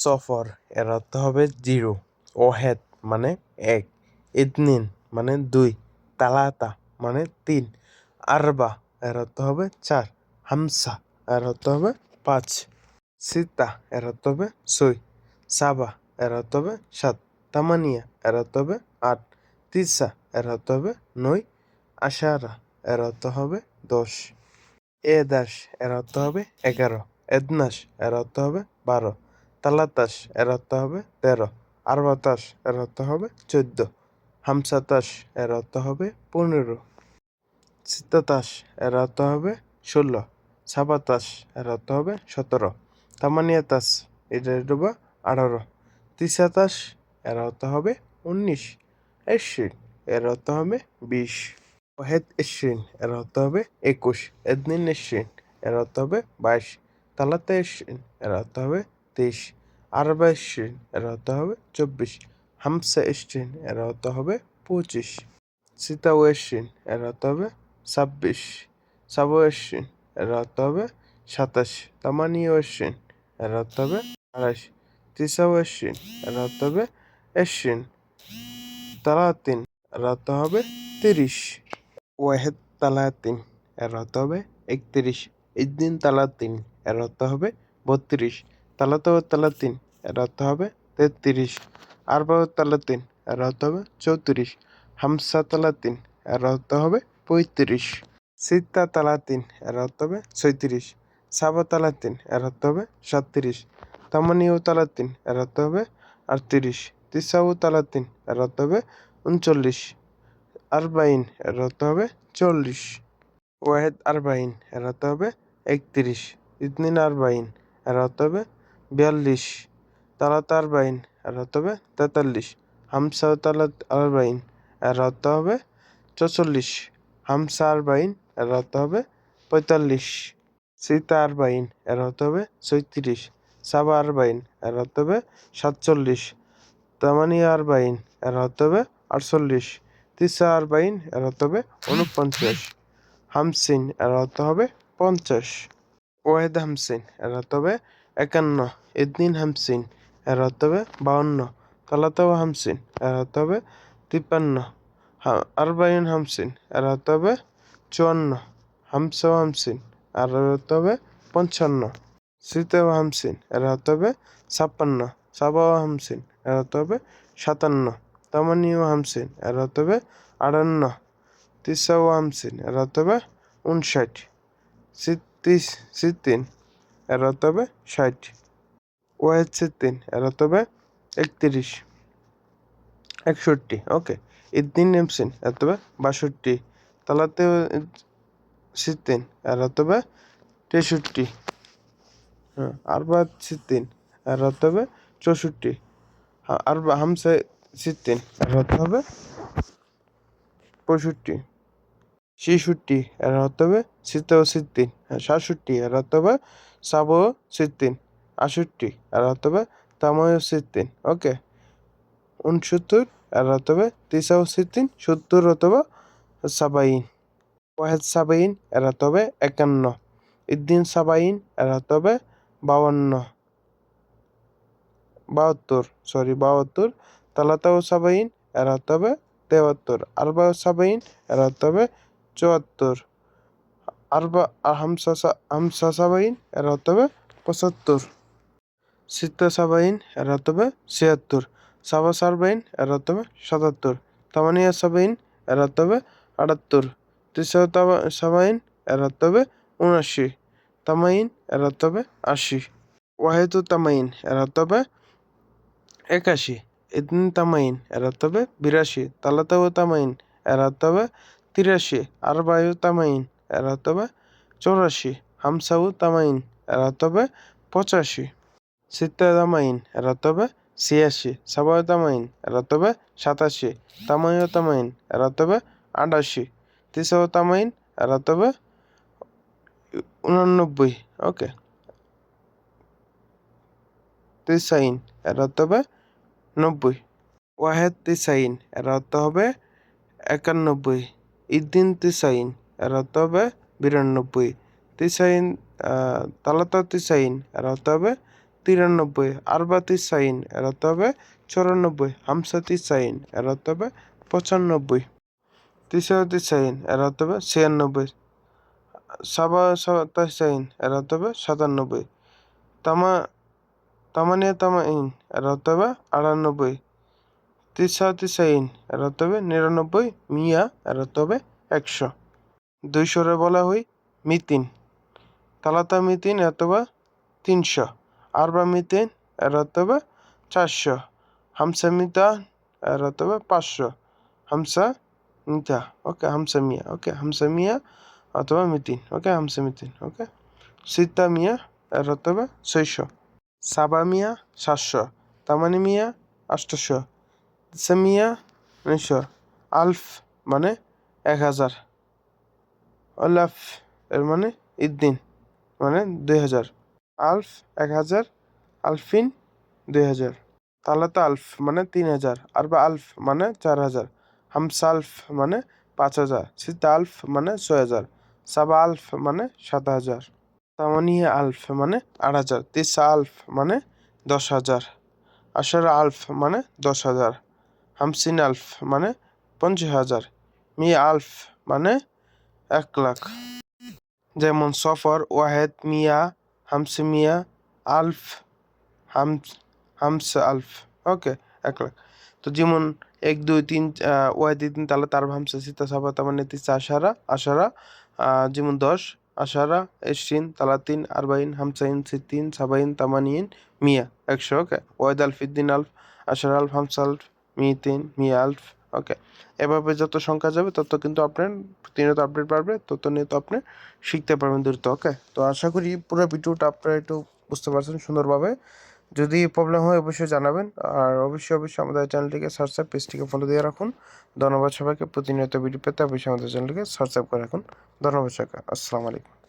সফর এর অর্থ হবে জিরো ওহেদ মানে এক ইদনিন মানে দুই তালাতা মানে তিন আরবা এর অর্থ হবে চার হামসা এর অর্থ হবে পাঁচ সিতা এর অর্থ হবে ছয় সাবা এর অর্থ হবে সাত তামানিয়া এর অর্থ হবে আট তিসা এর অর্থ হবে নয় আশারা এর অর্থ হবে দশ এদাস এর অর্থ হবে এগারো এদনাস এর অর্থ হবে বারো তালাতাস এর অর্থ হবে তেরো আরবাতাস এর অর্থ হবে চোদ্দ হামসাতাস এর অর্থ হবে পনেরো সিতাতাস এর অর্থ হবে ষোলো সাবাতাস এর অর্থ হবে সতেরো তামানিয়াতাস এটা হবে আঠারো তিসাতাস এর অর্থ হবে উনিশ এশিন এর অর্থ হবে বিশ ওহেদ এশিন এর অর্থ হবে একুশ এদনিন এশিন এর অর্থ হবে বাইশ তালাতে এশিন এর অর্থ হবে তেইশ আরবা এশিন এর অর্থ হবে চব্বিশ, হামসা এশিন এর অর্থ হবে পঁচিশ সিতা ওয়েশিন এর অর্থ হবে ছাব্বিশ সাবো এশিন এর অর্থ হবে সাতাশ তামানি ওয়েশিন এর অর্থ হবে আড়াইশ তিসা ওয়েশিন এর অর্থ হবে এশিন তালাতিন এর অর্থ হবে তিরিশ, ওয়াহেদ তালাতিন এর অর্থ হবে একত্রিশ, ইদ্দিন তালাতিন এর অর্থ হবে বত্রিশ তালাত তালাতিন এর অর্থ হবে তেত্রিশ আরবা তালাতিন এর অর্থ হবে চৌত্রিশ হামসা তালাতিন এর অর্থ হবে পঁয়ত্রিশ সিত্তা তালাতিন এর অর্থ হবে ছয়ত্রিশ সাবা তালাতিন এর অর্থ হবে সাতত্রিশ তামানিউ তালাতিন এর অর্থ হবে আটত্রিশ তিসাউ তালাতিন এর অর্থ হবে উনচল্লিশ আরবাইন এর অর্থ হবে চল্লিশ ওয়াহেদ আরবাইন এর অর্থ হবে একত্রিশ ইতনিন আরবাইন এর অর্থ হবে বিয়াল্লিশ তালাত আরবাইন এর অর্থ হবে তেতাল্লিশ। হামসা তালাত আরবাইন এর অর্থ হবে চৌচল্লিশ। হামসা আরবাইন এর হতে হবে পঁয়তাল্লিশ। সীতা আরবাইন এর অর্থ হবে ছয়ত্রিশ। সাবা আরবাইন এর অর্থ হবে সাতচল্লিশ। তামানিয়া আরবাইন এর অর্থ হবে আটচল্লিশ। তিসা আরবাইন এর অর্থ হবে উনপঞ্চাশ। হামসিন এর হতে হবে পঞ্চাশ। ওয়াহেদ হামসিন এর অর্থ হবে একান্ন। ইদনিন হামসিন এর অর্থ হবে বাউন্ন। তালাতাও হামসিন, এর অর্থ হবে তিপ্পান্ন। আরবাইন হামসিন, এর অর্থ হবে চুয়ান্ন। হামসাও হামসিন আর অর্থ হবে পঞ্চান্ন। সিতেও হামসিন, এর অর্থ হবে ছাপ্পান্ন। সাবাও হামসিন, এর অর্থ হবে সাতান্ন। তামানিও হামসিন, এর অর্থ হবে আটান্ন। তিসাও হামসিন, এর অর্থ হবে উনষাট সিত্রিশ সিতিন, এর অর্থ হবে ষাট। ওয়াহেদ সিতিন এর অর্থ হবে একত্রিশ, একষট্টি, ওকে। ইদ্দিন নেমসিন এর হবে বাষট্টি তালাতে সিতিন এর হবে তেষট্টি হ্যাঁ আরবা সিতিন এর অর্থ হবে চৌষট্টি আরবা হামসা সিতিন এর হবে পঁয়ষট্টি, ছেষট্টি, এর অর্থ হবে সিতাও সিদ্দিন সাতষট্টি, এর অর্থ হবে সাবো সিদ্দিন আষট্টি এর অর্থ হবে তাময় ওকে উনসত্তর এর অর্থ হবে তিসাও সত্তর অথবা সাবাইন। ওয়াহেদ সাবাইন এর অর্থ হবে একান্ন। ইদ্দিন সাবাইন এর অর্থ হবে বাউান্ন বাহাত্তর সরি বাহাত্তর। তালাতাও সাবাইন এর অর্থ হবে তেহাত্তর। আরবা সাবাইন এর অর্থ হবে চুয়াত্তর। আরবা হামসা হামসা সাবাইন এর অর্থ হবে পঁচাত্তর। সিত্তা সাবাইন এর ছিয়াত্তর। সাবা সারবাইন এর সাতাত্তর। তামানিয়া সাবাইন এর অর্থ আটাত্তর। সাবাইন এর অর্থ হবে উনআশি। তামাইন এর আশি। ওয়াহেদু তামাইন এর একাশি। ইদিন তামাইন এর বিরাশি। তালাতাও তামাইন এর অর্থ তিরাশি। আরবায়ু তামাইন এর চৌরাশি। হামসাউ তামাইন এর পঁচাশি। সিত্তা তামাইন এর অর্থ হবে ছিয়াশি সাবায় তামাইন এর সাতাশি তামাইও তামাইন এর আটাশি তিসাও তামাইন এর উনানব্বই ওকে। তিসাইন অর্থ নব্বই। ওয়াহেদ তিসাইন এর হবে একানব্বই। ইদ্দিন তিসাইন অর্থ হবে বিরানব্বই। তিসাইন তালাতা তিসাইন অর্থ হবে তিরানব্বই আরবা তিসাইন এর অর্থ হবে চুরানব্বই হামসা তিসাইন এর অর্থ হবে পঁচানব্বই। তিসা তিসাইন এর অর্থ হবে ছিয়ানব্বই। সাবা সাতাইন এর অর্থ হবে সাতানব্বই। তামা, তামানিয়া তামা ইন অর্থ হবে আটানব্বই। তিসা তিসাইন এর অর্থ হবে নিরানব্বই, মিয়া অর্থ হবে একশো। দুইশোরে বলা হয় মিতিন। তালাতা মিতিন অথবা তিনশো। আরবা মিতিন এর অর্থ হবে চারশো। হামসা মিতা এর অর্থ হবে পাঁচশো। হামসা মিতা, ওকে হামসা মিয়া ওকে হামসা মিয়া অথবা মিতিন, ওকে হামসা মিতিন ওকে। সিতা মিয়া এর অর্থ হবে ছয়শো। সাবা মিয়া, সাতশো। তামানি মিয়া আটশোশো সেমিয়া উনিশশো আলফ মানে এক হাজার। আলাফ এর মানে ইদ্দিন মানে দুই হাজার। আলফ এক হাজার আলফিন দুই হাজার তালাতা আলফ মানে তিন হাজার আরবা আলফ মানে চার হাজার হামসা আলফ মানে পাঁচ হাজার সিতা আলফ মানে ছয় হাজার সাবা আলফ মানে সাত হাজার তামানিয়া আলফ মানে আট হাজার তিসা আলফ মানে দশ হাজার আশারা আলফ মানে দশ হাজার হামসিন আলফ মানে পঞ্চাশ হাজার মিয়া আলফ মানে এক লাখ যেমন সফর ওয়াহেদ মিয়া হামসে মিয়া আলফ হামস হামস আলফ। ওকে এক লাখ। তো যেমন এক দুই তিন আহ, ওয়াহেদ তিন তাহলে তার হামসা সিতা সাবা তার মানে তিসা আশারা। আশারা যেমন দশ আশারা এশিন তালাতিন আরবাইন হামসাইন সিদ্দিন সাবাইন তামানিন মিয়া। একশো ওকে। ওয়াহেদ আলফ ইদ্দিন আলফ আশারা আলফ হামসা আলফ মিতিন মিয়া আলফ। ওকে এভাবে যত সংখ্যা যাবে, তত কিন্তু আপনার প্রতিনিয়ত আপডেট বাড়বে, তত নিয়ত আপনি শিখতে পারবেন দ্রুত ওকে তো আশা করি পুরো ভিডিওটা আপনারা একটু বুঝতে পারছেন সুন্দরভাবে। যদি প্রবলেম হয়, অবশ্যই জানাবেন। আর অবশ্যই অবশ্যই আমাদের চ্যানেলটিকে সাবস্ক্রাইব পেজটিকে ফলো দিয়ে রাখুন। ধন্যবাদ সবাইকে প্রতিনিয়ত ভিডিও পেতে, অবশ্যই আমাদের চ্যানেলটিকে সাবস্ক্রাইব করে রাখুন। ধন্যবাদ সবাইকে। আসসালামু আলাইকুম।